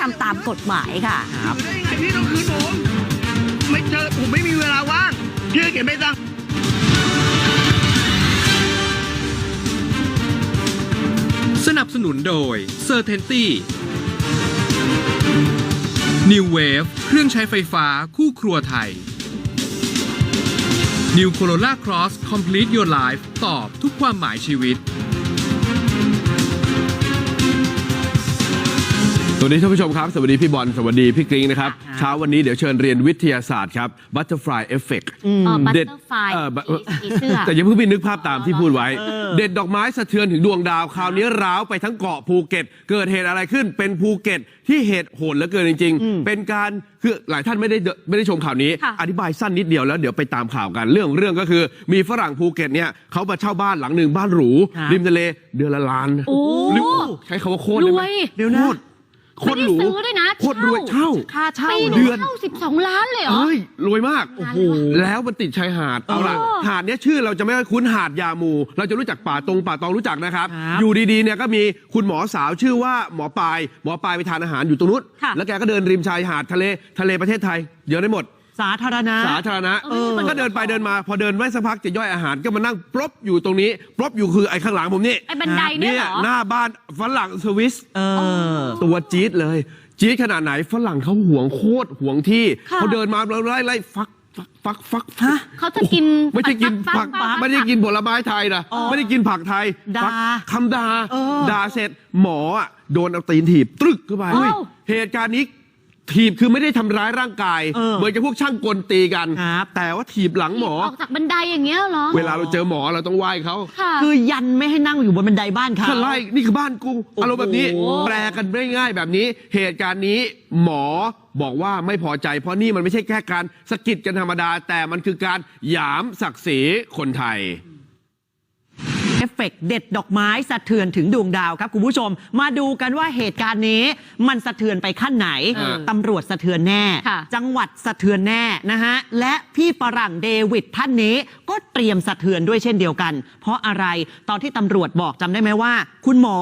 ทำตามกฎหมายค่ะ ครับได้ยังไงพี่ต้องคืนผมไม่เจอผมไม่มีเวลาว่างพี่เขียนไม่ตังสนับสนุนโดย c e r t a n t y New Wave เครื่องใช้ไฟฟ้าคู่ครัวไทย New Corolla Cross Complete Your Life ตอบทุกความหมายชีวิต สวัสดีท่านผู้ชมครับ สวัสดีพี่บอลสวัสดีพี่กริ้งนะครับ ค่ะ เช้าวันนี้เดี๋ยวเชิญเรียนวิทยาศาสตร์ครับ Butterfly Effect เออบัตเด็ดเตอร์ไฟเอ่อบัผีเสื้อ แต่อย่าเพิ่งไปนึกภาพตามที่พูดไว้ เด็ดดอกไม้สะเทือนถึงดวงดาว คราวนี้ร้าวไปทั้งเกาะภูเก็ต เกิดเหตุอะไรขึ้นเป็นภูเก็ตที่เหตุโหดเหลือเกินจริง ๆ เป็นการคือหลายท่านไม่ได้เดไม่ได้ชมข่าวนี้ ค่ะ อธิบายสั้นนิดเดียวแล้วเดี๋ยวไปตามข่าวกัน เรื่องเรื่องก็คือมีฝรั่งภูเก็ตเนี่ยเขามาเช่าบ้านหลังหนึ่งบ้านหรูครับริมทะเลเดือนละล้านโอ้ หรือใช้คำว่าโคตรได้ไหมรวย เดี๋ยวนะ โคตร โคตรหรูไม่ได้ซื้อด้วยนะโคตรรวยเช่า ค่าเช่าปีเหรนึองเข้าสิบสองล้านเลยเหรอเฮ้ยรวยมาก โอ้โห แล้วมันติดชายหาด เอาล่ะโอ้หาดเนี้ยชื่อเราจะไม่ค่อยคุ้นหาดยามู เราจะรู้จักป่าตรงป่าตองรู้จักนะครับ ครับอยู่ดีๆเนี่ยก็มีคุณหมอสาวชื่อว่าหมอปลาย หมอปลายไปทานอาหารอยู่ตรงนู้น ค่ะ แล้วแกก็เดินริมชายหาดทะเล ทะเลประเทศไทย เยอะได้หมด สาธารณะ สาธารณะเออมันก็เดินไปเดินมา พอเดินไม่สักพักจะย่อยอาหารก็มานั่งปลบอยู่ตรงนี้ปลบอยู่คือไอ้ข้างหลังผมนี่ไอ้บันไดเนี่ยเนี่เหยรอ หน้าบ้านฝรั่งสวิส เออ ตัวจี๊ดเลย จี๊ดขนาดไหนฝรั่งเขาห่วงโคตรห่วงที่ค่ะ เขาเดินมาแล้วไล่ไล่ฟักฟักฟักฟักฮะ เขาจะกินไม่ใช่กินผักฟักๆๆๆไม่ได้กินผลไม้ไทยนะอ๋อไม่ได้กินผักไทยด่าฟักคำด่าเออด่าเสร็จหมออะโดนเอาตีนถีบตรึกเข้าไปเอ้า เหตุการณ์นี้ ถีบคือไม่ได้ทำร้ายร่างกาย เออ เหมือนกับพวกช่างกลตีกัน ครับแต่ว่าถีบหลังหมอ ออกจากบันไดอย่างเงี้ยเหรอเวลาเราเจอหมอเราต้องไหว้เขาค่ะ คือยันไม่ให้นั่งอยู่บนบันไดบ้านเขา ถ้าไล่นี่คือบ้านกูอารมณ์แบบนี้โอ้โหแปลกันง่ายๆแบบนี้ เหตุการณ์นี้หมอบอกว่าไม่พอใจ เพราะนี่มันไม่ใช่แค่การสะกิดกันธรรมดา แต่มันคือการหยามศักดิ์ศรีคนไทย เอฟเฟกต์เด็ดดอกไม้สะเทือนถึงดวงดาวครับคุณผู้ชม มาดูกันว่าเหตุการณ์นี้มันสะเทือนไปขั้นไหนเออตำรวจสะเทือนแน่ค่ะจังหวัดสะเทือนแน่นะฮะและพี่ฝรั่งเดวิดท่านนี้ก็เตรียมสะเทือนด้วยเช่นเดียวกัน เพราะอะไรตอนที่ตำรวจบอกจำได้ไหมว่า คุณหมอ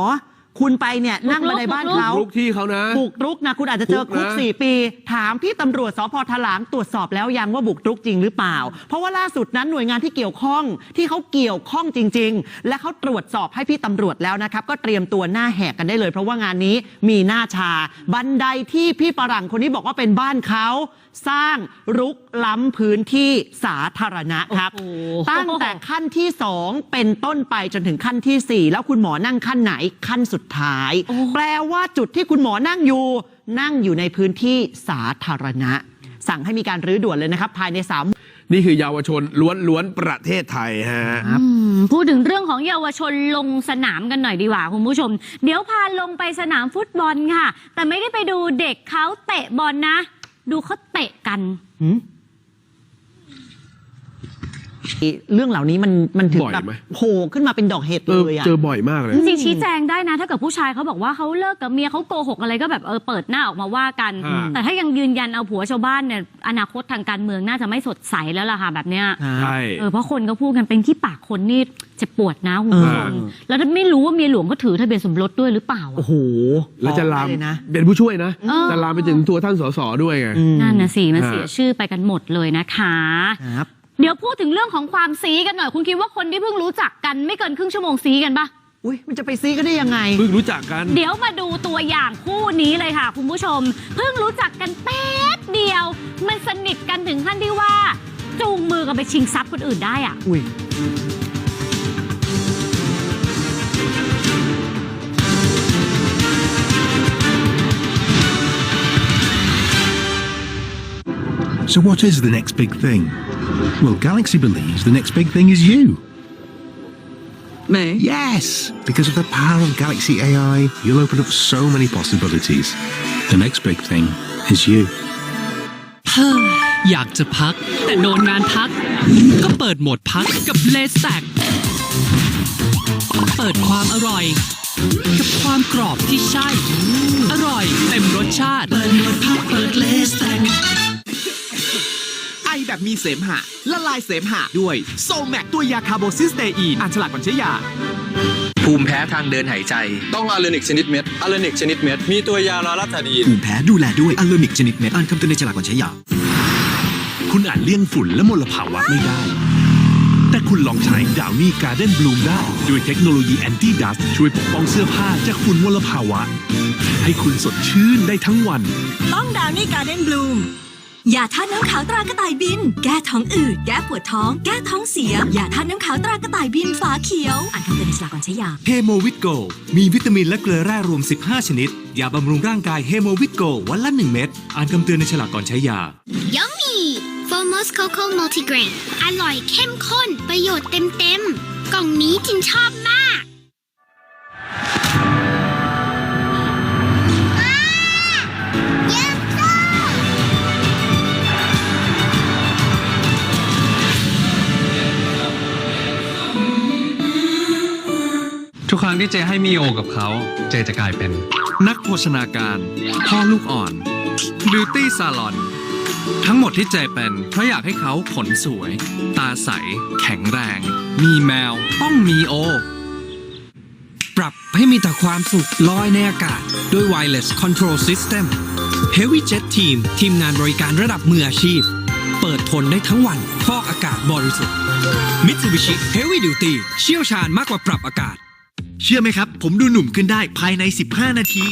คุณไปเนี่ยนั่งมาในบ้านเขาลุกที่เขานะบุกรุกนะคุณอาจจะเจอคุกนะคุก4ปี ถามพี่ตำรวจสพทลางตรวจสอบแล้วยังว่าบุกรุกจริงหรือเปล่า เพราะว่าล่าสุดนั้นหน่วยงานที่เกี่ยวข้องที่เขาเกี่ยวข้องจริง ๆ และเขาตรวจสอบให้พี่ตำรวจแล้วนะครับ ก็เตรียมตัวหน้าแหกกันได้เลย เพราะว่างานนี้มีหน้าชา บันไดที่พี่ฝรั่งคนนี้บอกว่าเป็นบ้านเขาสร้างรุกล้ำพื้นที่สาธารณะครับโอ้โหตั้งแต่ขั้นที่ 2 เป็นต้นไปจนถึงขั้นทีสี่4 แล้วคุณหมอนั่งขั้นไหนขั้นสุดท้าย แปลว่าจุดที่คุณหมอนั่งอยู่ นั่งอยู่ในพื้นที่สาธารณะ สั่งให้มีการรื้อด่วนเลยนะครับ ภายใน3นี่คือเยาวชนล้วนๆประเทศไทยฮะอืมพูดถึงเรื่องของเยาวชนลงสนามกันหน่อยดีกว่าคุณผู้ชม เดี๋ยวพาลงไปสนามฟุตบอลค่ะ แต่ไม่ได้ไปดูเด็กเขาเตะบอลนะ ดูเขาเตะกัน เรื่องเหล่านี้มันมันถึงบ่อยแบบไหม โผล่ขึ้นมาเป็นดอกเห็ดเอเลอยอะเจอบ่อยมากเลย จริงๆชี้แจงได้นะ ถ้าเกิดผู้ชายเขาบอกว่าเขาเลิกกับเมียเขาโกหกอะไรก็แบบเออเปิดหน้าออกมาว่ากัน อ่า แต่ถ้ายังยืนยันเอาผัวชาวบ้านเนี่ยอนาคตทางการเมืองน่าจะไม่สดใสแล้วล่ะค่ะแบบเนี้ยใช่ เออเพราะคนก็พูดกันเป็นที่ปากคนนี่เจะปวดนะคุณผู้ชมเออแล้วถ้าไม่รู้ว่าเมียหลวงก็ถือทะเบียนสมรสด้วยหรือเปล่าอะโอ้โหแล้วจะลามฟ้องได้เลยนะ เป็นผู้ช่วยนะ เออ จะลามไปถึงตัวท่านสสด้วยไงอืมนั่นนะสิมันฮะเสียชื่อไปกันหมดเลยนะคะ ครับ เดี๋ยวพูดถึงเรื่องของความซีกันหน่อย คุณคิดว่าคนที่เพิ่งรู้จักกันไม่เกินครึ่งชั่วโมงซีกันปะอุ้ยมันจะไปซีก็ได้ยังไง เพิ่งรู้จักกัน เดี๋ยวมาดูตัวอย่างคู่นี้เลยค่ะ คุณผู้ชม เพิ่งรู้จักกันแป๊บเดียว มันสนิทกันถึงขั้นที่ว่า จูงมือกันไปชิงทรัพย์คนอื่นได้อะอุ้ย So, what is the next big thing? Well, Galaxy believes the next big thing is you. Me? Yes! Because of the power of Galaxy AI, you'll open up so many possibilities. The next big thing is you. อยากจะพัก แต่โดนงานพัก ก็เปิดโหมดพักกับเลสแตกเปิดความอร่อย กับความกรอบที่ใช่ อร่อยเต็มรสชาติ เปิดโหมดพักเปิดเลสแตก ไอ แบบแบบมีเสมหะ ละลายเสมหะด้วยโซแมกตัวยาคาร์โบซิสเตอีนอ่านฉลากก่อนใช้ยา ภูมิแพ้ทางเดินหายใจ ต้องอาเลนิกชนิดเม็ดอาเลนิกชนิดเม็ด มีตัวยาลาลัตาดีนภูมิแพ้ดูแลด้วยอัลโลนิกชนิดเม็ดอ่านคำเตือนในฉลากก่อนใช้ยา คุณอาจเลี่ยงฝุ่นและมลภาวะไม่ได้ แต่คุณลองใช้ดาวนี่การ์เด้นบลูมได้ ด้วยเทคโนโลยีแอนตี้ดัสช่วยปกป้องเสื้อผ้าจากฝุ่นมลภาวะ ให้คุณสดชื่นได้ทั้งวัน ต้องดาวนี่การ์เด้นบลูม ยาท่าตุน้ำขาวตรากระต่ายบิน แก้ท้องอืด แก้ปวดท้อง แก้ท้องเสีย ยาท่าตุน้ำขาวตรากระต่ายบินฝาเขียว อ่านคำเตือนในฉลากก่อนใช้ยา เฮโมวิตโก มีวิตามินและเกลือแร่รวม 15 ชนิด ยาบำรุงร่างกายเฮโมวิตโกวันละ 1 เม็ด อ่านคำเตือนในฉลากก่อนใช้ยา Yummy Formos Coco Multigrain อร่อยเข้มข้น ประโยชน์เต็มๆ กล่องนี้จินชอบมาก ทุกครั้งที่เจให้มีโอกับเขา เจจะกลายเป็น นักโภชนาการพ่อลูกอ่อนบิวตี้ซาลอน ทั้งหมดที่เจเป็นเพราะอยากให้เขาขนสวย ตาใส แข็งแรง มีแมว ต้องมีโอ ปรับให้มีแต่ความสุขลอยในอากาศ ด้วย Wireless Control System Heavy Jet Team ทีมงานบริการระดับมืออาชีพ เปิดทนได้ทั้งวันฟอกอากาศบริสุทธิ์ Mitsubishi Heavy Duty เชี่ยวชาญมากกว่าปรับอากาศ เชื่อไหมครับ ผมดูหนุ่มขึ้นได้ภายใน 15 นาที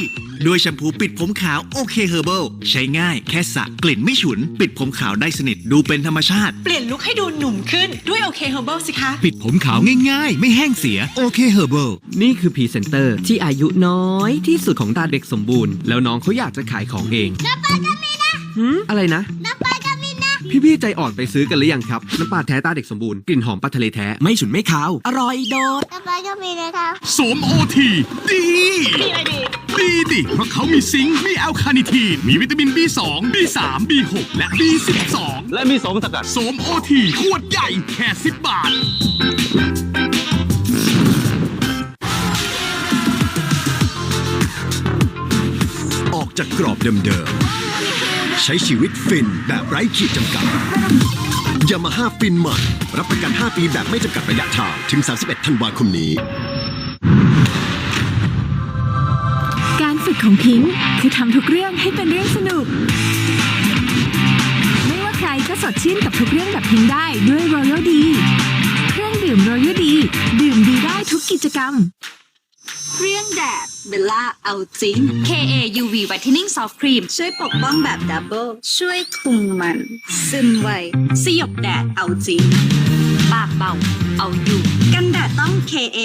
ด้วยแชมพูปิดผมขาวโอเคเฮอร์เบิลใช้ง่ายแค่สระกลิ่นไม่ฉุน ปิดผมขาวได้สนิทดูเป็นธรรมชาติ เปลี่ยนลุคให้ดูหนุ่มขึ้นด้วยโอเคเฮอร์เบิลสิคะ ปิดผมขาวง่ายๆ ไม่แห้งเสียโอเคเฮอร์เบิลนี่คือพรีเซนเตอร์ที่อายุน้อยที่สุดของตาเด็กสมบูรณ์ แล้วน้องเขาอยากจะขายของเองน้ำปลาก็มีนะอะไรนะน้ำปลาก็มีนะ พี่ๆใจอ่อนไปซื้อกันหรือยังครับ น้ำปลาแท้ตาเด็กสมบูรณ์ กลิ่นหอมปลาทะเลแท้ ไม่ฉุนไม่คาว อร่อยโดดน้ำปลาก็มีนะครับสวมโอทีดีดีอะไรดีดีดิเพราะเขามีซิงค์ มีแอลคาเนิทีน มีวิตามิน B2 B3 B6 และ B12 และมีสมสกัดสวมโอทีขวดใหญ่แค่10บาทออกจากกรอบเดิมๆ ใช้ชีวิตฟินแบบไร้ขีดจำกัดยามาฮ่าฟินใหม่รับประกัน 5 ปีแบบไม่จำกัดระยะทางถึง 31 ธันวาคมนี้ การฝึกของพิงค์คือทำทุกเรื่องให้เป็นเรื่องสนุก ไม่ว่าใครก็สดชื่นกับทุกเรื่องแบบพิงค์ได้ด้วย Royal D เครื่องดื่ม Royal D ดื่มดีได้ทุกกิจกรรม เครื่องแดดเบลล่าเอาจริง KA UV Whitening Soft Cream ช่วยปกป้องแบบดับเบิลช่วยคุมมัน ซึมไวสยบแดดเอาจริง ปากเบา เอาอยู่ กันแดดต้อง KA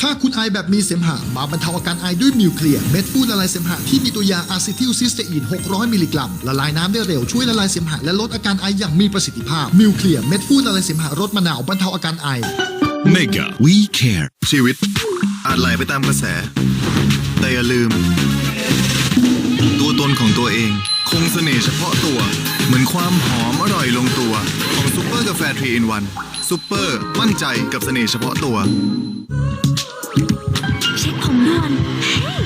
ถ้าคุณไอแบบมีเสมหะมาบรรเทาอาการไอด้วยมิวเคลียร์เม็ดฟูดละลายเสมหะที่มีตัวยาอะซิทิลซิสเตอีน 600 มิลลิกรัม ละลายน้ำได้เร็วช่วยละลายเสมหะและลดอาการไออย่างมีประสิทธิภาพมิวเคลียร์เม็ดฟูดละลายเสมหะรสมะนาวบรรเทาอาการไอ Mega We Care ชีวิต อาจไหลไปตามกระแส แต่อย่าลืม ตัวตนของตัวเอง คงเสน่ห์เฉพาะตัว เหมือนความหอมอร่อยลงตัว ของซูเปอร์กาแฟทรีอินวันซูเปอร์มั่นใจกับเสน่ห์เฉพาะตัว เช็คผมด่วนเฮ้ย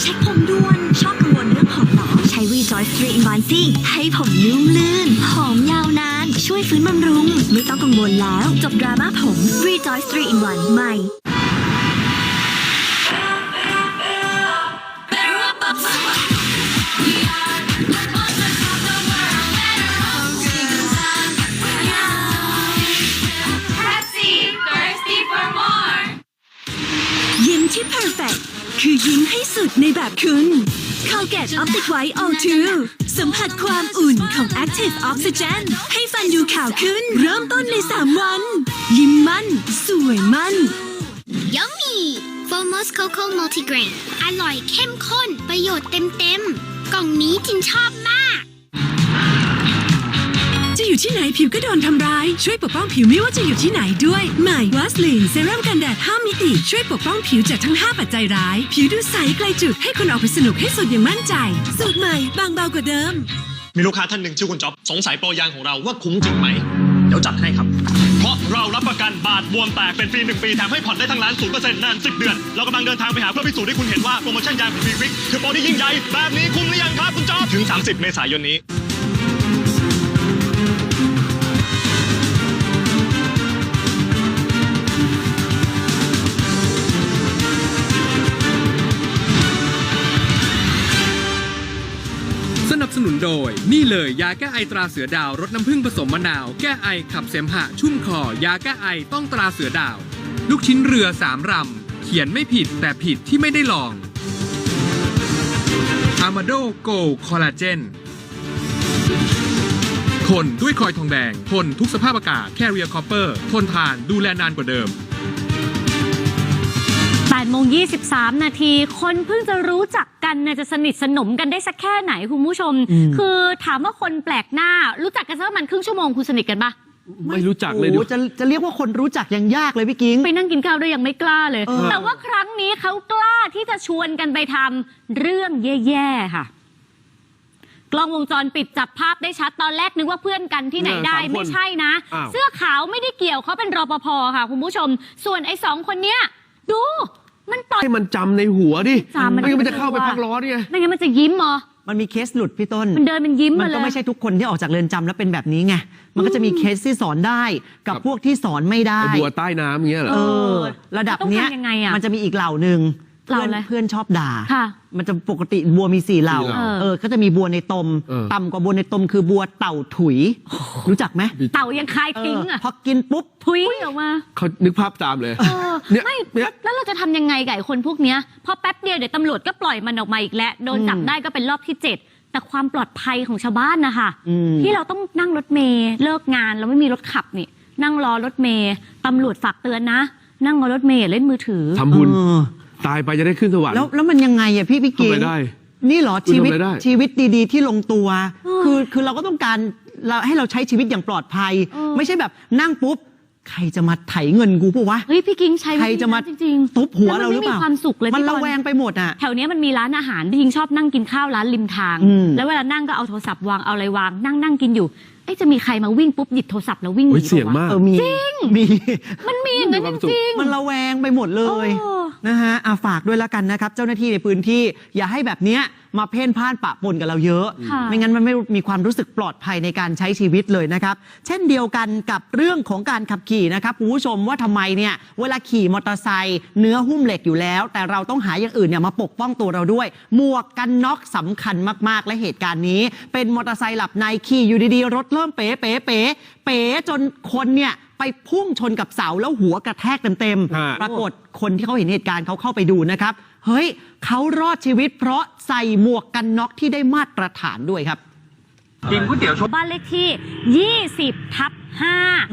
เช็คผมด่วนชอบกังวลเรื่องผมเหรอ ใช้ Rejoice 3 in 1สิให้ผมนุ่มลื่น หอมยาวนาน ช่วยฟื้นบำรุง ไม่ต้องกังวลแล้ว จบดราม่าผม Rejoice 3 in 1ใหม่ คือยิ้มให้สุดในแบบคุณ Colgate Optic White O2 สัมผัสความอุ่นของ Active Oxygen ให้ฟันดูขาวขึ้น เริ่มต้นใน 3 วัน ยิ้มมั่น สวยมั่น Yummy Formos Coco Multigrain อร่อยเข้มข้น ประโยชน์เต็มๆ กล่องนี้จินชอบมาก อยู่ที่ไหนผิวก็โดนทำร้าย ช่วยปกป้องผิวไม่ว่าจะอยู่ที่ไหนด้วยใหม่วัสลีนเซรั่มกันแดด5มิติ ช่วยปกป้องผิวจากทั้ง 5 ปัจจัยร้าย ผิวดูใสไกลจุด ให้คุณออกไปสนุกให้สุดอย่างมั่นใจ สูตรใหม่บางเบากว่าเดิม มีลูกค้าท่านหนึ่งชื่อคุณจ๊อบสงสัยโปรยางของเราว่าคุ้มจริงไหม เดี๋ยวจัดให้ครับ เพราะเรารับประกันบาดบวมแตกเป็นฟรีหนึ่งปีแถมให้ผ่อนได้ทั้งร้านศูนย์เปอร์เซ็นต์นานสิบเดือน เรากำลังเดินทางไปหาเพื่อพิสูจน์ให้คุณเห็นว่าโปรโมชั่นยางของฟีวิกคือโปรที่ยิ่งใหญ่แบบนี้คุ้มหรือยังครับคุณจ๊อบถึง 30 เมษายนนี้ โดย นี่เลยยาแก้ไอตราเสือดาวรสน้ำผึ้งผสมมะนาว แก้ไอขับเสมหะชุ่มคอ ยาแก้ไอต้องตราเสือดาว ลูกชิ้นเรือสามรำ เขียนไม่ผิดแต่ผิดที่ไม่ได้ลอง a m a d o Gold Collagen คนด้วยคอยทองแดง ทนทุกสภาพอากาศ Carrier Copper ทนทานดูแลนานกว่าเดิม 8โมง23 นาที คนเพิ่งจะรู้จักกันเนี่ยจะสนิทสนมกันได้สักแค่ไหนคุณผู้ชมอืมคือถามว่าคนแปลกหน้า รู้จักกันสักประมาณครึ่งชั่วโมงคุณสนิทกันปะไม่รู้จักเลยโอ้ดูโหจะจะเรียกว่าคนรู้จักยังยากเลยพี่กิ้ง ไปนั่งกินข้าวด้วยยังไม่กล้าเลย เออ แต่ว่าครั้งนี้เขากล้าที่จะชวนกันไปทำเรื่องแย่ๆค่ะ กล้องวงจรปิดจับภาพได้ชัดตอนแรกนึกว่าเพื่อนกันที่ไหนได้เออสามคนไม่ใช่นะ อ้าว เสื้อขาวไม่ได้เกี่ยวเขาเป็นรปภค่ะคุณผู้ชม ส่วนไอ้สองคนเนี้ยดู มันต่อย ให้มันจำในหัวดิจำมันไม่งั้นมันจะเข้าไปพักร้อนไง ไม่งั้นมันจะยิ้มเหรอ มันมีเคสหลุดพี่ต้นมันเดินมันยิ้มมัมานเลยก็ไม่ใช่ทุกคนที่ออกจากเรือนจำแล้วเป็นแบบนี้ไง มันก็จะมีเคสที่สอนได้กับพวกที่สอนไม่ได้ไอ้บัวใต้น้ำอย่างเงี้ยเหรอ เออ ระดับเนี้ยต้องทำยังไงอะ มันจะมีอีกเหล่าหนึ่ง เหล่าเพื่อนอะไรเพื่อนชอบด่า ค่ะ มันจะปกติบัวมีสี่เหล่า สี่เหล่าเออ ก็จะมีบัวในตม เออ ต่ำกว่าบัวในตมคือบัวเต่าถุย รู้จักไหมเต่ายังคายทิ้งเออะอพอกินปุ๊บ ทุยออกมา เขานึกภาพตามเลย เออเนี่ยไม่เนี่ย แล้วเราจะทำยังไงกับไอ้คนพวกเนี้ยพอแป๊บเดียวเดี๋ยวตำรวจก็ปล่อยมันออกมาอีกแล้วโดนจับอืมได้ก็เป็นรอบที่เจ็ดแต่ความปลอดภัยของชาวบ้านนะคะอืม ที่เราต้องนั่งรถเมย์เลิกงานแล้วไม่มีรถขับนี่ นั่งรอรถเมย์ตำรวจฝากเตือนนะ นั่งรอรถเมย์อย่าเล่นมือถือ ทำบุญ เออ ตายไปจะได้ขึ้นสวรรค์แล้วแล้วมันยังไงอะพี่พี่ทำกิ้งอะไรได้ นี่เหรอคุณชีวิตทำอะไรได้ ชีวิตดีๆ ที่ลงตัวเออคือคือเราก็ต้องการเราให้เราใช้ชีวิตอย่างปลอดภัย เออ ไม่ใช่แบบนั่งปุ๊บ ใครจะมาไถเงินกูปะวะ เฮ้ยพี่กิ้งใช้ใครจะมาจริงๆทุบหัวแล้เรามันหรือไม่เปมีล่าความสุขเลยมันพี่บระอล แวงไปหมดอะ แถวเนี้ยมันมีร้านอาหารพี่ยิงชอบนั่งกินข้าวร้านริมทาง อืมแล้วเวลานั่งก็เอาโทรศัพท์วางเอาอะไรวาง นั่งนั่งกินอยู่เอ๊ะจะมีใครมาวิ่งปุ๊บหยิบโทรศัพท์แล้ววิ่งหโอ้นียเสียงปะวะมาก เออมีมีมันมีอย่างนั้นมีความจสุขริงมันระแวงไปหมดเลยโอ้ นะฮะอาฝากด้วยแล้วกันนะครับ เจ้าหน้าที่ในพื้นที่อย่าให้แบบเนี้ย มาเพ่นพ่านปะปนกับเราเยอะ ค่ะไม่งั้นมันไม่มีความรู้สึกปลอดภัยในการใช้ชีวิตเลยนะครับ เช่นเดียวกันกับเรื่องของการขับขี่นะครับคุณผู้ชมว่าทำไมเนี่ยเวลาขี่มอเตอร์ไซค์เนื้อหุ้มเหล็กอยู่แล้ว แต่เราต้องหาอย่างอื่นเนี่ยมาปกป้องตัวเราด้วย หมวกกันน็อกสำคัญมากๆ และเหตุการณ์นี้ เป็นมอเตอร์ไซค์หลับในขี่อยู่ดีๆรถเริ่มเป๋เป๋เป๋เป๋จนคนเนี่ยไปพุ่งชนกับเสาแล้วหัวกระแทกเต็มฮะ ๆปรากฏคนที่เขาเห็นเหตุการณ์เขาเข้าไปดูนะครับ เฮ้ยเขารอดชีวิตเพราะใส่หมวกกันน็อกที่ได้มาตรฐานด้วยครับบ้านเลขที่ 20 ทับ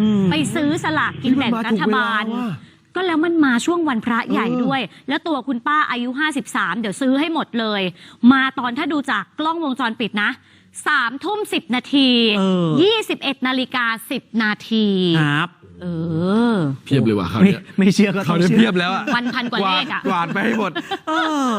อืม5 ไปซื้อสลากกินแบ่งรัฐบาล นี่มันมาถูกเวลาว่ะ ก็แล้วมันมาช่วงวันพระใหญ่เออด้วย แล้วตัวคุณป้าอายุ 53 เดี๋ยวซื้อให้หมดเลย มาตอนถ้าดูจากกล้องวงจรปิดนะ3ทุ่ม 10 นาที เออ 21 นาฬิกา 10 นาที ครับ เออ เพียบเลยว่ะคราวไม่เนี้ยไม่เชื่อก็ต้เขาองวเนี้ยเชื่เพียอบแล้วอะวันพันกว่าเลขอะ กวาดไปให้หมด เออ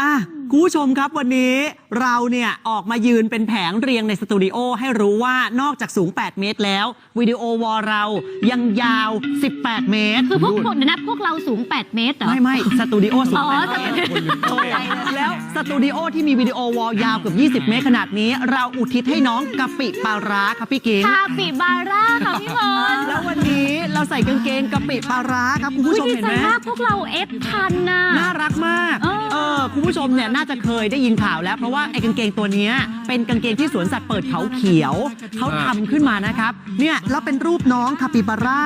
อะคุณผู้ชมครับวันนี้เราเนี่ยออกมายืนเป็นแผงเรียงในสตูดิโอให้รู้ว่านอกจากสูง 8 เมตรแล้ว วิดีโอวอลเรายังยาว 18 เมตร คือพวกคนนะพวกเราสูง 8 เมตรเหรอ ไม่ไม่สตูดิโอสูงอ๋อ แปดเมตรสตูดิโอเออแล้วสตูดิโอที่มีวิดีโอวอลยาวเกือบ20 เมตรขนาดนี้ เราอุทิศให้น้องกะปิปลาร้าครับพี่กิ๊ง คาปิบาร่าค่ะพี่บอลแล้ววันนี้เราใส่กางเกงกะปิปลาร้าครับคุณผู้ชมดีเห็นใจไหมมากพวกเราเอฟทันน่ะน่ารักมากเออ เออคุณผู้ชมเนี่ยน่าจะเคยได้ยินข่าวแล้ว เพราะว่าไอ้กางเกงตัวเนี้ยเป็นกางเกงที่สวนสัตว์เปิดเขาเขียวเขาทำขึ้นมานะครับเนี่ยแล้วเป็นรูปน้องคาปิบาร่า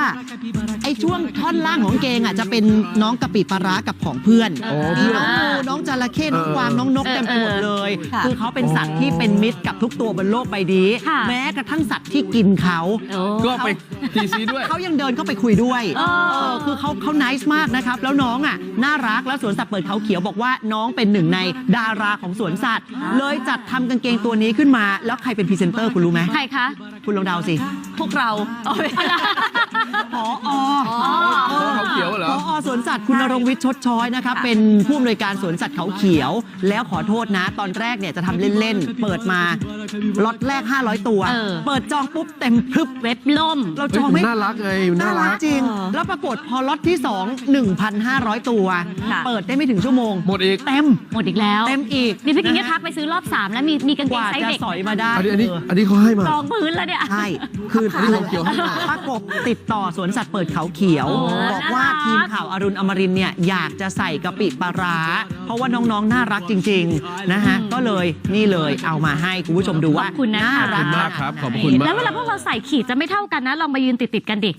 ไอ้ช่วงท่อนล่างของกางเกงอะจะเป็นน้องกะปิปลาร้ากับของเพื่อนอ๋อมีน้องงูน้องจระเข้น้องกวางน้องนกเต็มไปหมดเลย ค่ะ คือเขาเป็นสัตว์ที่เป็นมิตรกับทุกตัวบนโลกใบนี้ค่ะ แม้กระทั่งสัตว์ที่กินเขา โอ้ ก็ไปทีซีด้วยเขายังเดินเข้าไปคุยด้วยเออเออคือเขาเขา n น c e มากนะครับ แล้วน้องอะน่ารักแล้วสวนสัตว์เปิดเขาเขียวบอกว่าน้องเป็นหนึ่งในดาราของสวนสัตว์ เลยจัดทำกางเกงตัวนี้ขึ้นมา แล้วใครเป็นพรีเซนเตอร์คุณรู้ไหมใครคะ คุณลองเดาสิพวกเราพออเขาเขียวเหรอ พอสวนสัตว์คุณนรงค์วิทย์ชดช้อยนะครับเป็นผู้อำนวยการสวนสัตว์เขาเขียว แล้วขอโทษนะ ตอนแรกเนี่ยจะทำเล่นๆ เปิดมาล็อตแรก 500 ตัว เออ เปิดจองปุ๊บเต็มพรึบเว็บล่ม เราจองไม่เฮ้ยมันน่ารักไงน่ารักจริง แล้วปรากฏพอล็อตที่ 2 1,500 ตัว ค่ะ เปิดได้ไม่ถึงชั่วโมง หมดอีก เต็ม หมดอีกแล้วเต็มอีกนี่พี่กินก็ะฮะทักไปซื้อรอบ3แล้วมีมีกางกเกงว่าไซส์จะเด็กสอยมาได้อันนี้อันนี้เอออันนี้เขาให้มารองพื้นแล้วเนี่ย ใช่ คืออันนี้ของเขียวให้มา ป้ากบติดต่อสวนสัตว์เปิดเขาเขียว โอ้บอกว่าน่ารัก ทีมข่าวอรุณอมรินทร์เนี่ยอยากจะใส่กะปิปลาร้า เพราะว่าน้องๆ น่ารักจริง ๆ นะฮะ ก็เลยนี่เลยเอามาให้คุณผู้ชมดูว่า ขอบคุณนะคะ น่ารักขอบคุณมากครับขนดไหนขอบคุณ มาก แล้วเวลาพวกเราใส่ขีดจะไม่เท่ากันนะลองมายืนติดติดๆกันดิ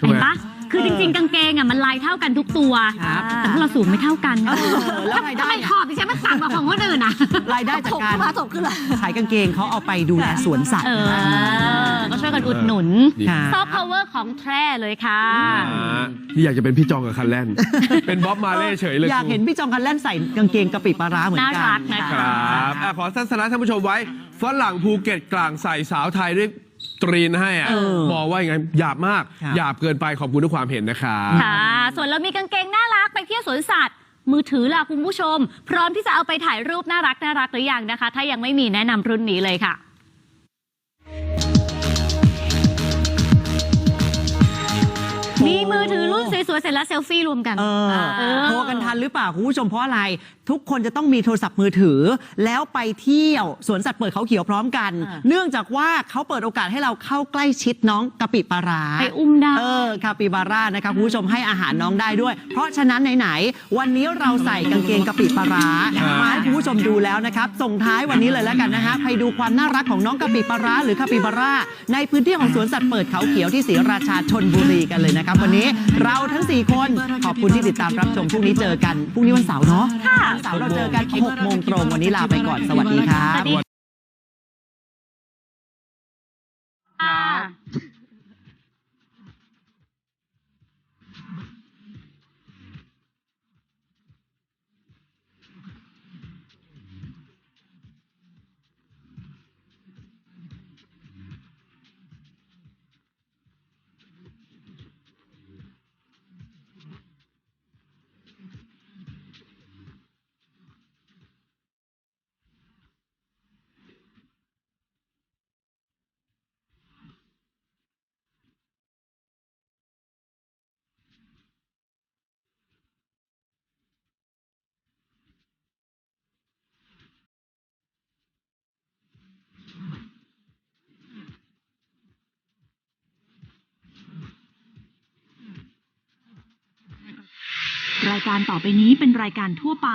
ทำไมเห็นปะคือจริงๆ กางเกงอะมันลายเท่ากันทุกตัวครับแต่พวกเราสูงไม่เท่ากันเออแล้วรายได้ทำไมขอบดิฉันมันต่ำกว่าของคนอื่นอะรายได้จากการมาถกขึ้นละขายกางเกงเขาเอาไปดูแลสวนสัตว์เออก็ช่วยกันอุดหนุนดีค่ะซอฟต์พาวเวอร์ของแท้เลยค่ะอ่าที่อยากจะเป็นพี่จองกับคันแลนเป็นบ๊อบมาเล่เฉยเลยอยากเห็นพี่จองคันแล่นใส่กางเกงกะปิปลาร้าเหมือนกัน่ารักนะคะครับอะขอสั้นๆท่านผู้ชมไว้ฝรั่งภูเก็ตกลางใส่สาวไทยด้วย ตรีนให้อะเออบอกว่ายังไงหยาบมากครับ หยาบเกินไปขอบคุณทุกความเห็นนะครับ ค่ะ ส่วนเรามีกางเกงน่ารักไปเที่ยวสวนสัตว์ มือถือล่ะคุณผู้ชม พร้อมที่จะเอาไปถ่ายรูปน่ารักน่ารักหรือยังนะคะ ถ้ายังไม่มีแนะนำรุ่นนี้เลยค่ะ สวยๆเสร็จแล้วเซลฟี่รวมกันเออเออ โทรกันทันหรือเปล่าคุณผู้ชมเพราะอะไร ทุกคนจะต้องมีโทรศัพท์มือถือ แล้วไปเที่ยวสวนสัตว์เปิดเขาเขียวพร้อมกัน อ่า เนื่องจากว่าเขาเปิดโอกาสให้เราเข้าใกล้ชิดน้องกะปิปลาร้า ไปอุ้มได้ เออคาปิบาร่านะคะคุณผู้ชมให้อาหารน้องได้ด้วย เพราะฉะนั้นไหนๆวันนี้เราใส่กางเกงกะปิปลาร้ามาให้คุณผู้ชมดูแล้วนะครับ ส่งท้ายวันนี้เลยแล้วกันนะฮะไปดูความน่ารักของน้องกะปิปลาร้าหรือคาปิบาร่าในพื้นที่ของสวนสัตว์เปิดเขาเขียวที่ศรีราชาชนบุรีกันเลยนะครับ วันนี้เราทั้ง 4 คน ขอบคุณที่ติดตามรับชมพรุ่งนี้เจอกันพรุ่งนี้วันเสาร์เนาะค่ะวันเสาร์เราเจอกัน6โมงตรงวันนี้ลาไปก่อนสวัสดีครับ รายการต่อไปนี้เป็นรายการทั่วไป